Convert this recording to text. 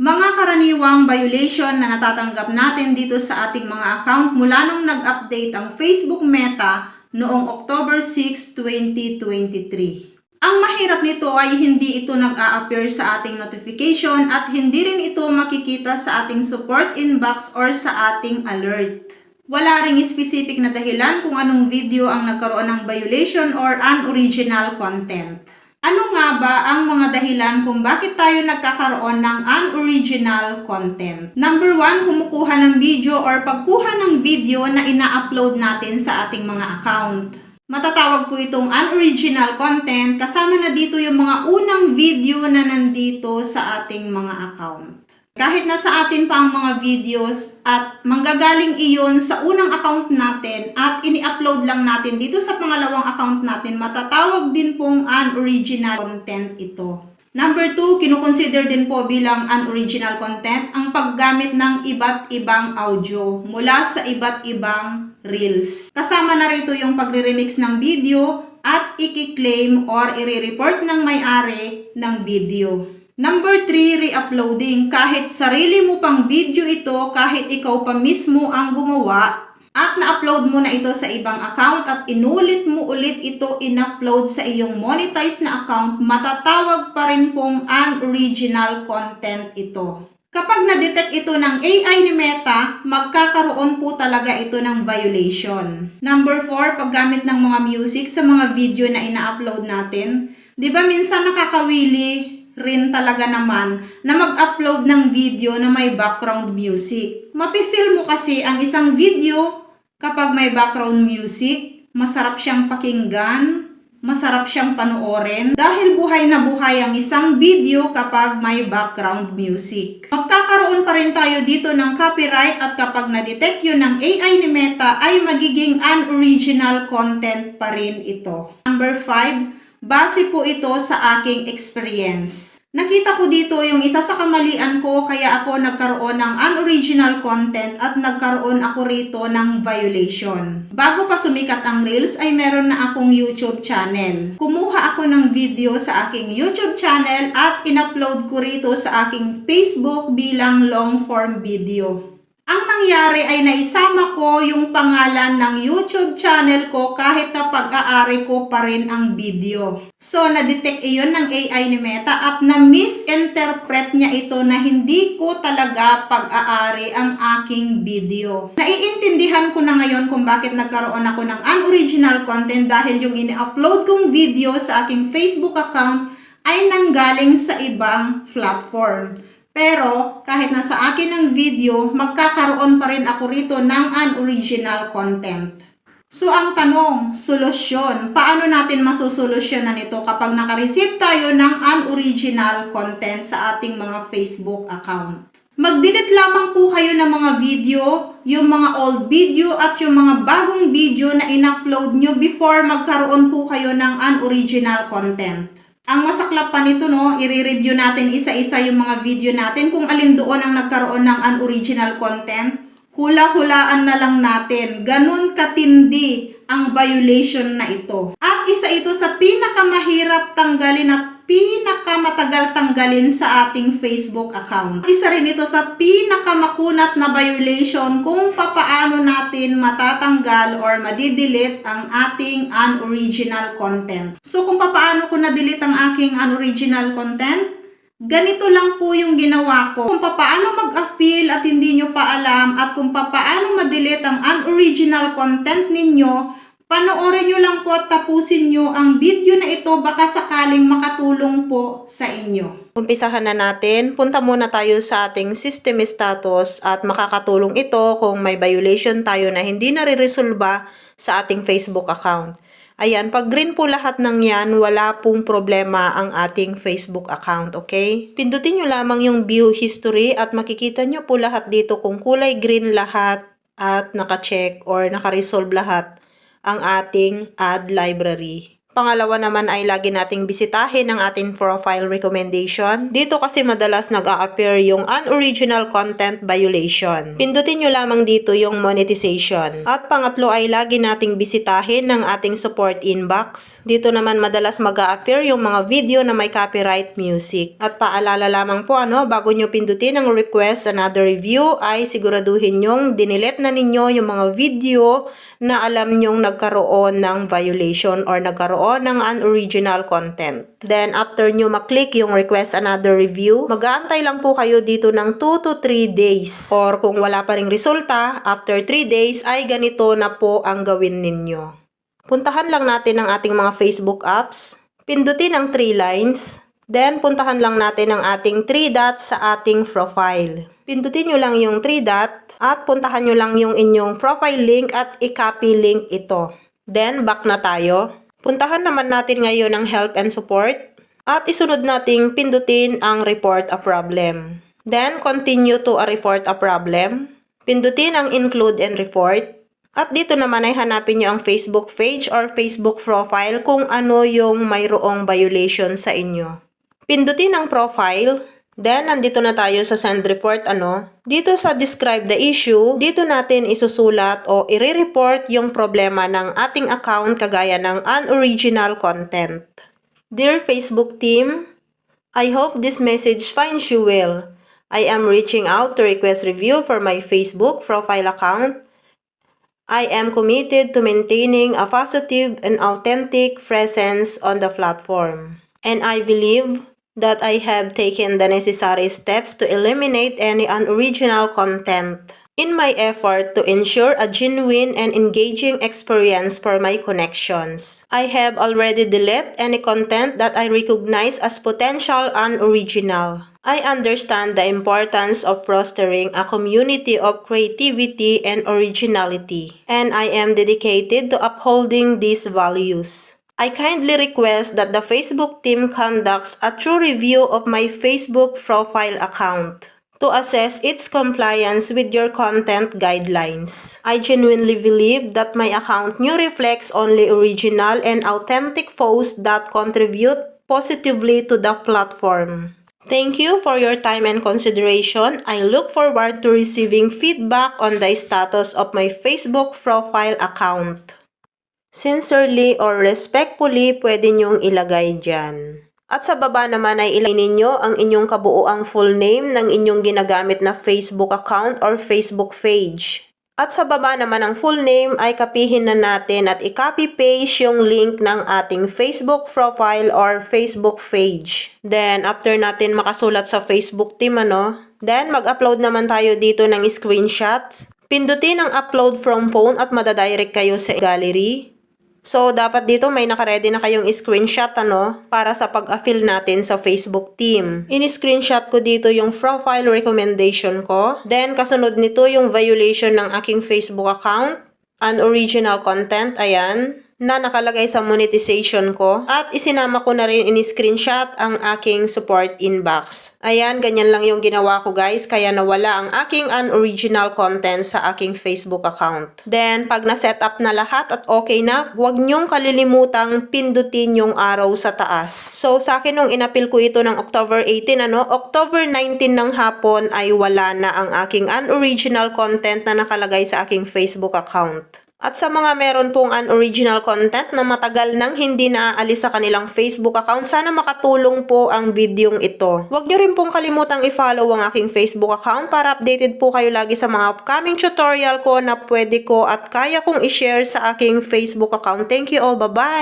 Mga karaniwang violation na natatanggap natin dito sa ating mga account mula nung nag-update ang Facebook Meta noong October 6, 2023. Ang mahirap nito ay hindi ito nag-a-appear sa ating notification at hindi rin ito makikita sa ating support inbox or sa ating alert. Wala ring specific na dahilan kung anong video ang nagkaroon ng violation or unoriginal content. Ano nga ba ang mga dahilan kung bakit tayo nagkakaroon ng unoriginal content? Number one, kumukuha ng video or pagkuha ng video na ina-upload natin sa ating mga account. Matatawag po itong unoriginal content kasama na dito yung mga unang video na nandito sa ating mga account. Kahit nasa atin pa ang mga videos at manggagaling iyon sa unang account natin at ini-upload lang natin dito sa pangalawang account natin, matatawag din pong unoriginal content ito. Number two, kinukonsider din po bilang unoriginal content ang paggamit ng iba't ibang audio mula sa iba't ibang reels. Kasama na rito yung pagre-remix ng video at i-claim or i-report ng may-ari ng video. Number 3, re-uploading. Kahit sarili mo pang video ito, kahit ikaw pa mismo ang gumawa, at na-upload mo na ito sa ibang account at inulit mo ulit ito in-upload sa iyong monetized na account, matatawag pa rin pong unoriginal content ito. Kapag na-detect ito ng AI ni Meta, magkakaroon po talaga ito ng violation. Number 4, paggamit ng mga music sa mga video na ina-upload natin. 'Di ba minsan nakakawili rin talaga naman na mag-upload ng video na may background music. Mapifeel mo kasi ang isang video kapag may background music, masarap siyang pakinggan, masarap siyang panoorin dahil buhay na buhay ang isang video kapag may background music. Magkakaroon pa rin tayo dito ng copyright at kapag na-detect yun ng AI ni Meta ay magiging unoriginal content pa rin ito. Number 5, base po ito sa aking experience. Nakita ko dito yung isa sa kamalian ko kaya ako nagkaroon ng unoriginal content at nagkaroon ako rito ng violation. Bago pa sumikat ang Reels ay meron na akong YouTube channel. Kumuha ako ng video sa aking YouTube channel at in-upload ko rito sa aking Facebook bilang long form video. Ang nangyari ay naisama ko yung pangalan ng YouTube channel ko kahit na pag-aari ko pa rin ang video. So, na-detect iyon ng AI ni Meta at na-misinterpret niya ito na hindi ko talaga pag-aari ang aking video. Naiintindihan ko na ngayon kung bakit nagkaroon ako ng unoriginal content dahil yung ini-upload kong video sa aking Facebook account ay nanggaling sa ibang platform. Pero kahit nasa akin ang video, magkakaroon pa rin ako rito ng unoriginal content. So ang tanong, solusyon, paano natin masusolusyonan ito kapag nakareceive tayo ng unoriginal content sa ating mga Facebook account? Mag-delete lamang po kayo ng mga video, yung mga old video at yung mga bagong video na in-upload nyo before magkaroon po kayo ng unoriginal content. Ang masaklap pa nito, no, i-review natin isa-isa yung mga video natin kung alin doon ang nagkaroon ng unoriginal content. Hula-hulaan na lang natin. Ganun katindi ang violation na ito. At isa ito sa pinakamahirap tanggalin at pinakamatagal tanggalin sa ating Facebook account. Isa rin ito sa pinakamakunat na violation kung papaano natin matatanggal or madidelete ang ating unoriginal content. So kung papaano ko na-delete ang aking unoriginal content, Ganito lang po yung ginawa ko. Kung papaano mag-appeal at hindi nyo pa alam at kung papaano ma-delete ang unoriginal content ninyo, panoorin nyo lang po at tapusin nyo ang video na ito baka sakaling makatulong po sa inyo. Umpisahan na natin. Punta muna tayo sa ating system status at makakatulong ito kung may violation tayo na hindi nare-resolba sa ating Facebook account. Ayan, pag green po lahat ng yan, wala pong problema ang ating Facebook account, okay? Pindutin nyo lamang yung view history at makikita nyo po lahat dito kung kulay green lahat at naka-check or naka-resolve lahat ang ating ad library. Pangalawa naman ay lagi nating bisitahin ang ating profile recommendation. Dito kasi madalas nag-a-appear yung unoriginal content violation. Pindutin nyo lamang dito yung monetization. At pangatlo ay lagi nating bisitahin ng ating support inbox. Dito naman madalas mag-a-appear yung mga video na may copyright music. At paalala lamang po ano, bago nyo pindutin ang request another review ay siguraduhin nyong dinilet na ninyo yung mga video na alam nyong nagkaroon ng violation or nagkaroon ng unoriginal content. Then, after nyo maklik yung request another review, mag-aantay lang po kayo dito ng 2 to 3 days. Or kung wala pa ring resulta, after 3 days ay ganito na po ang gawin ninyo. Puntahan lang natin ang ating mga Facebook apps. Pindutin ang 3 lines. Then, puntahan lang natin ang ating 3 dots sa ating profile. Pindutin nyo lang yung 3 dot at puntahan nyo lang yung inyong profile link at i-copy link ito. Then, back na tayo. Puntahan naman natin ngayon ang help and support at isunod nating pindutin ang report a problem. Then, continue to a report a problem. Pindutin ang include and report. At dito naman ay hanapin nyo ang Facebook page or Facebook profile kung ano yung mayroong violation sa inyo. Pindutin ang profile. Then, nandito na tayo sa send report, ano. Dito sa describe the issue, dito natin isusulat o i-report yung problema ng ating account kagaya ng unoriginal content. Dear Facebook team, I hope this message finds you well. I am reaching out to request review for my Facebook profile account. I am committed to maintaining a positive and authentic presence on the platform. And I believe that I have taken the necessary steps to eliminate any unoriginal content in my effort to ensure a genuine and engaging experience for my connections. I have already deleted any content that I recognize as potential unoriginal. I understand the importance of fostering a community of creativity and originality, and I am dedicated to upholding these values. I kindly request that the Facebook team conducts a true review of my Facebook profile account to assess its compliance with your content guidelines. I genuinely believe that my account new reflects only original and authentic posts that contribute positively to the platform. Thank you for your time and consideration. I look forward to receiving feedback on the status of my Facebook profile account. Sincerely or respectfully, pwede niyong ilagay dyan. At sa baba naman ay ilagay ninyo ang inyong kabuuang full name ng inyong ginagamit na Facebook account or Facebook page. At sa baba naman ang full name ay kapihin na natin at i-copy paste yung link ng ating Facebook profile or Facebook page. Then after natin makasulat sa Facebook team ano, then mag-upload naman tayo dito ng screenshots. Pindutin ang upload from phone at madadirect kayo sa gallery. So, dapat dito may nakaredy na kayong screenshot ano, para sa pag-affill natin sa Facebook team. In-screenshot ko dito yung profile recommendation ko. Then, kasunod nito yung violation ng aking Facebook account. Unoriginal content, ayan na nakalagay sa monetization ko at isinama ko na rin in-screenshot ang aking support inbox. Ayan, ganyan lang yung ginawa ko guys kaya nawala ang aking unoriginal content sa aking Facebook account. Then, pag na-set up na lahat at okay na, huwag nyong kalilimutang pindutin yung araw sa taas. So, sa akin nung inapil ko ito ng October 18, ano, October 19 ng hapon ay wala na ang aking unoriginal content na nakalagay sa aking Facebook account. At sa mga meron pong unoriginal content na matagal nang hindi naaalis sa kanilang Facebook account, sana makatulong po ang videong ito. Huwag nyo rin pong kalimutang i-follow ang aking Facebook account para updated po kayo lagi sa mga upcoming tutorial ko na pwede ko at kaya kong i-share sa aking Facebook account. Thank you all. Bye-bye!